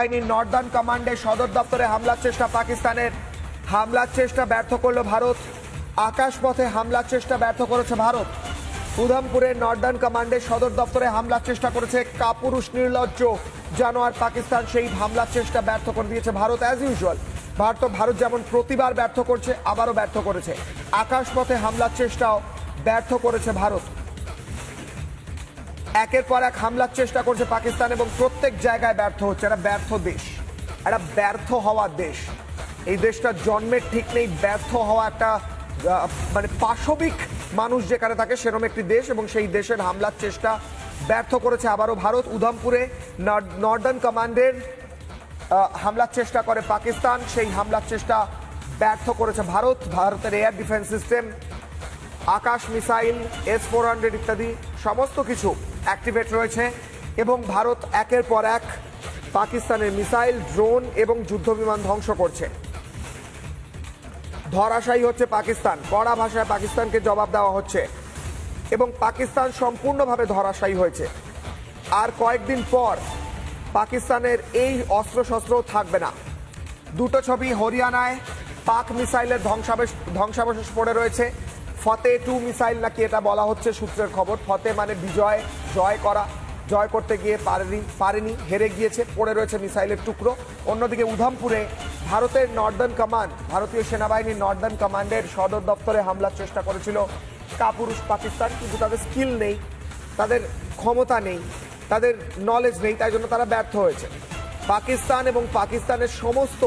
বাহিনীর নর্দার্ন কমান্ডে সদর দপ্তরে হামলার চেষ্টা পাকিস্তানের। হামলার চেষ্টা ব্যর্থ করল ভারত। আকাশপথে হামলার চেষ্টা ব্যর্থ করেছে ভারত। উধমপুরের নর্দার্ন কমান্ডের সদর দপ্তরে হামলার চেষ্টা করেছে কাপুরুষ নির্লজ্জ। জানোয়ার পাকিস্তান সেই হামলার চেষ্টা ব্যর্থ করে দিয়েছে ভারত অ্যাজ ইউজুয়াল ভারত ভারত যেমন প্রতিবার ব্যর্থ করছে, আবারও ব্যর্থ করেছে। আকাশপথে হামলার চেষ্টাও ব্যর্থ করেছে ভারত। একের পর এক হামলার চেষ্টা করছে পাকিস্তান এবং প্রত্যেক জায়গায় ব্যর্থ হচ্ছে। একটা ব্যর্থ দেশ। একটা ব্যর্থ হওয়া দেশ। এই দেশটা জন্মের ঠিক নেই, ব্যর্থ হওয়া একটা মানে পাশবিক মানুষ যেখানে থাকে সেরকম একটি দেশ এবং সেই দেশের হামলার চেষ্টা ব্যর্থ করেছে আবারও ভারত। উধমপুরে নর্দ- নর্দার্ন কমান্ডের হামলার চেষ্টা করে পাকিস্তান। সেই হামলার চেষ্টা ব্যর্থ করেছে ভারত। ভারতের air defence system Akash missile S four hundred ইত্যাদি সমস্ত কিছু অ্যাক্টিভেট রয়েছে এবং ভারত একের পর এক পাকিস্তানের মিসাইল, ড্রোন এবং যুদ্ধবিমান ধ্বংস করছে। ধরাশায়ী হচ্ছে পাকিস্তান, কড়া ভাষায় পাকিস্তানকে জবাব দেওয়া হচ্ছে এবং পাকিস্তান সম্পূর্ণভাবে ধরাশায়ী হয়েছে। আর কয়েকদিন পর পাকিস্তানের এই অস্ত্রশস্ত্র থাকবে না। দুটো ছবি হরিয়ানায় পাক মিসাইলের ধ্বংসাবেশ, ধ্বংসাবশেষ পড়ে রয়েছে। ফতে টু মিসাইল নাকি এটা বলা হচ্ছে সূত্রের খবর। ফতে মানে বিজয়, জয় করা, জয় করতে গিয়ে পারেনি পারেনি, হেরে গিয়েছে, পড়ে রয়েছে মিসাইলের টুকরো। অন্যদিকে উধমপুরে ভারতের নর্দার্ন কমান্ড, ভারতীয় সেনাবাহিনীর নর্দার্ন কমান্ডের সদর দপ্তরে হামলার চেষ্টা করেছিল কাপুরুষ পাকিস্তান, কিন্তু তাদের স্কিল নেই, তাদের ক্ষমতা নেই, তাদের নলেজ নেই, তাই জন্য তারা ব্যর্থ হয়েছে। পাকিস্তান এবং পাকিস্তানের সমস্ত